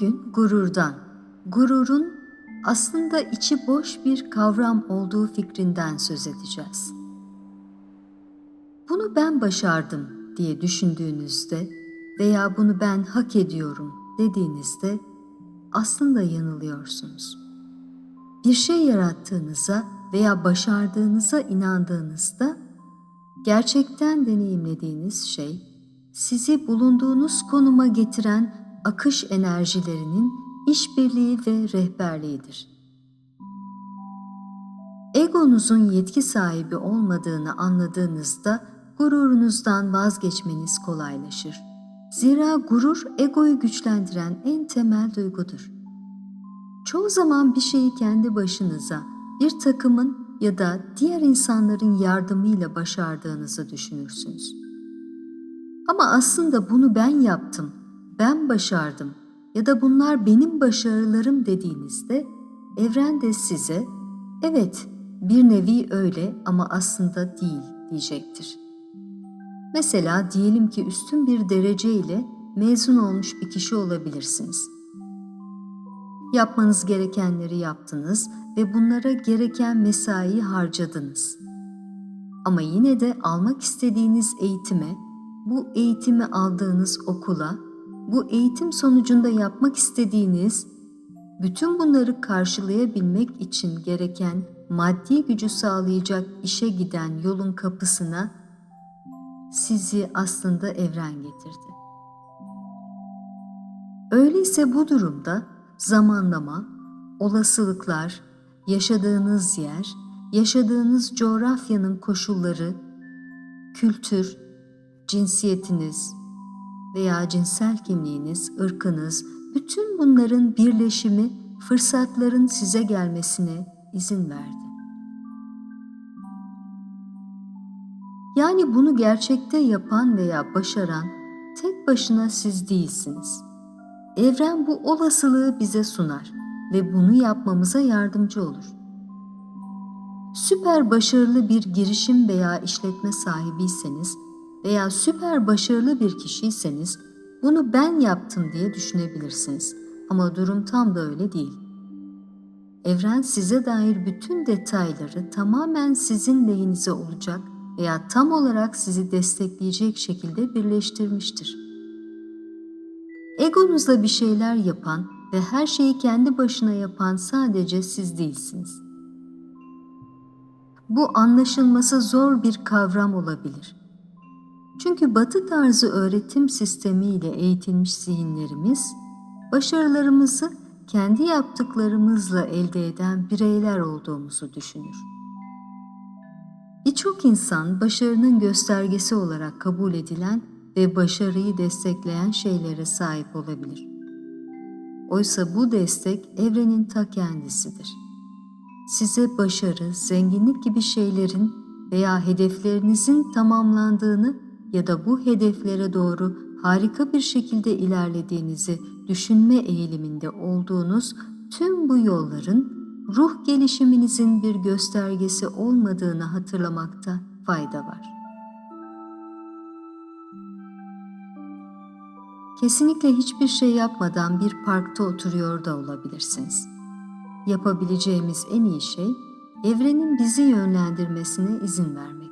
Bugün gururdan, gururun aslında içi boş bir kavram olduğu fikrinden söz edeceğiz. Bunu ben başardım diye düşündüğünüzde veya bunu ben hak ediyorum dediğinizde aslında yanılıyorsunuz. Bir şey yarattığınıza veya başardığınıza inandığınızda gerçekten deneyimlediğiniz şey sizi bulunduğunuz konuma getiren akış enerjilerinin işbirliği ve rehberliğidir. Egonuzun yetki sahibi olmadığını anladığınızda gururunuzdan vazgeçmeniz kolaylaşır. Zira gurur egoyu güçlendiren en temel duygudur. Çoğu zaman bir şeyi kendi başınıza, bir takımın ya da diğer insanların yardımıyla başardığınızı düşünürsünüz. Ama aslında bunu ben yaptım, ben başardım ya da bunlar benim başarılarım dediğinizde evren de size evet bir nevi öyle ama aslında değil diyecektir. Mesela diyelim ki üstün bir derece ile mezun olmuş bir kişi olabilirsiniz. Yapmanız gerekenleri yaptınız ve bunlara gereken mesaiyi harcadınız. Ama yine de almak istediğiniz eğitime, bu eğitimi aldığınız okula, bu eğitim sonucunda yapmak istediğiniz bütün bunları karşılayabilmek için gereken maddi gücü sağlayacak işe giden yolun kapısına sizi aslında evren getirdi. Öyleyse bu durumda zamanlama, olasılıklar, yaşadığınız yer, yaşadığınız coğrafyanın koşulları, kültür, cinsiyetiniz veya cinsel kimliğiniz, ırkınız, bütün bunların birleşimi fırsatların size gelmesine izin verdi. Yani bunu gerçekte yapan veya başaran tek başına siz değilsiniz. Evren bu olasılığı bize sunar ve bunu yapmamıza yardımcı olur. Süper başarılı bir girişim veya işletme sahibiyseniz veya süper başarılı bir kişiyseniz bunu ben yaptım diye düşünebilirsiniz. Ama durum tam da öyle değil. Evren size dair bütün detayları tamamen sizin lehinize olacak veya tam olarak sizi destekleyecek şekilde birleştirmiştir. Egonuzla bir şeyler yapan ve her şeyi kendi başına yapan sadece siz değilsiniz. Bu anlaşılması zor bir kavram olabilir. Çünkü batı tarzı öğretim sistemiyle eğitilmiş zihinlerimiz, başarılarımızı kendi yaptıklarımızla elde eden bireyler olduğumuzu düşünür. Birçok insan başarının göstergesi olarak kabul edilen ve başarıyı destekleyen şeylere sahip olabilir. Oysa bu destek evrenin ta kendisidir. Size başarı, zenginlik gibi şeylerin veya hedeflerinizin tamamlandığını ya da bu hedeflere doğru harika bir şekilde ilerlediğinizi düşünme eğiliminde olduğunuz tüm bu yolların ruh gelişiminizin bir göstergesi olmadığını hatırlamakta fayda var. Kesinlikle hiçbir şey yapmadan bir parkta oturuyor da olabilirsiniz. Yapabileceğimiz en iyi şey evrenin bizi yönlendirmesine izin vermektir.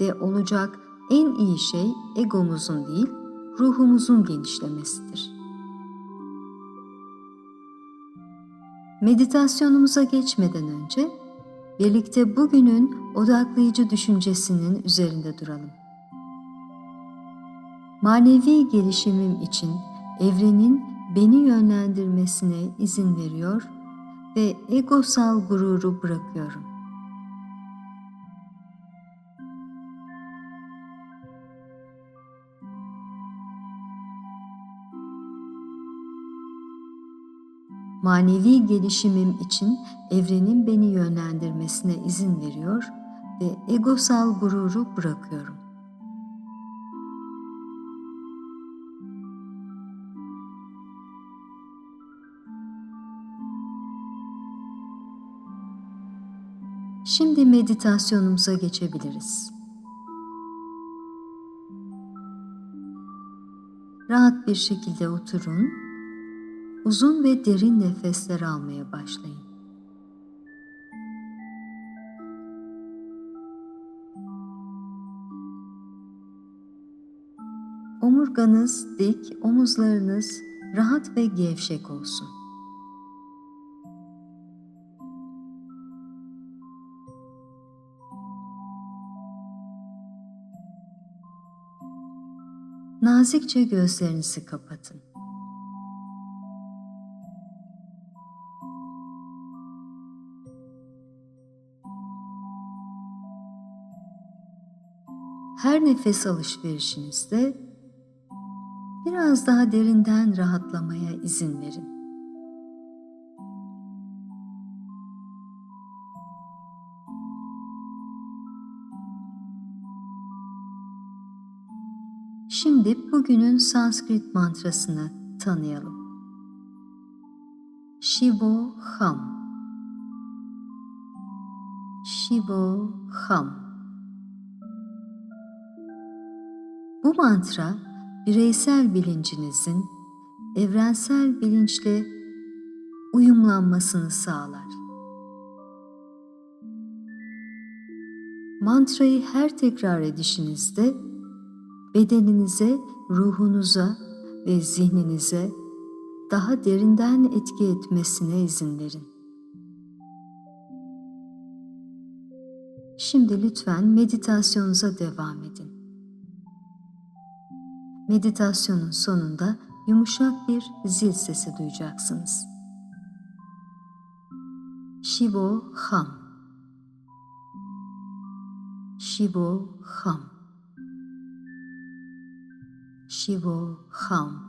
Ve olacak en iyi şey egomuzun değil, ruhumuzun genişlemesidir. Meditasyonumuza geçmeden önce birlikte bugünün odaklayıcı düşüncesinin üzerinde duralım. Manevi gelişimim için evrenin beni yönlendirmesine izin veriyor ve egosal gururu bırakıyorum. Manevi gelişimim için evrenin beni yönlendirmesine izin veriyor ve egosal gururu bırakıyorum. Şimdi meditasyonumuza geçebiliriz. rahat bir şekilde oturun. Uzun ve derin nefesler almaya başlayın. Omurganız dik, omuzlarınız rahat ve gevşek olsun. Nazikçe gözlerinizi kapatın. Her nefes alışverişinizde biraz daha derinden rahatlamaya izin verin. Şimdi bugünün Sanskrit mantrasını tanıyalım. Shivo Ham Shivo Ham Bu mantra bireysel bilincinizin evrensel bilinçle uyumlanmasını sağlar. Mantrayı her tekrar edişinizde bedeninize, ruhunuza ve zihninize daha derinden etki etmesine izin verin. Şimdi lütfen meditasyonunuza devam edin. Meditasyonun sonunda yumuşak bir zil sesi duyacaksınız. Shivo Ham. Shivo Ham. Shivo Ham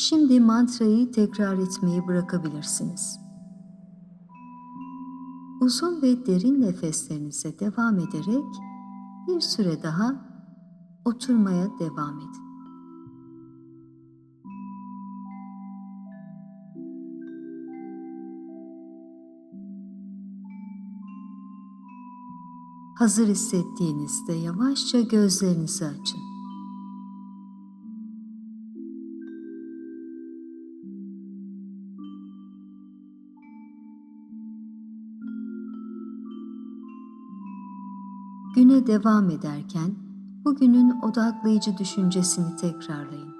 Şimdi mantrayı tekrar etmeyi bırakabilirsiniz. Uzun ve derin nefeslerinize devam ederek bir süre daha oturmaya devam edin. Hazır hissettiğinizde yavaşça gözlerinizi açın. Güne devam ederken bugünün odaklayıcı düşüncesini tekrarlayın.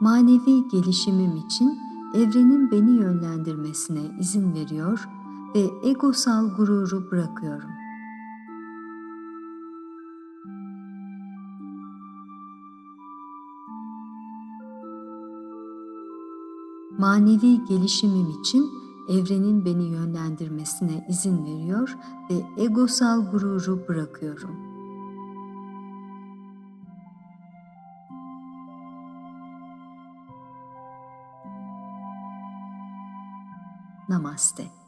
Manevi gelişimim için evrenin beni yönlendirmesine izin veriyor ve egosal gururu bırakıyorum. Manevi gelişimim için evrenin beni yönlendirmesine izin veriyor ve egosal gururu bırakıyorum. Namaste.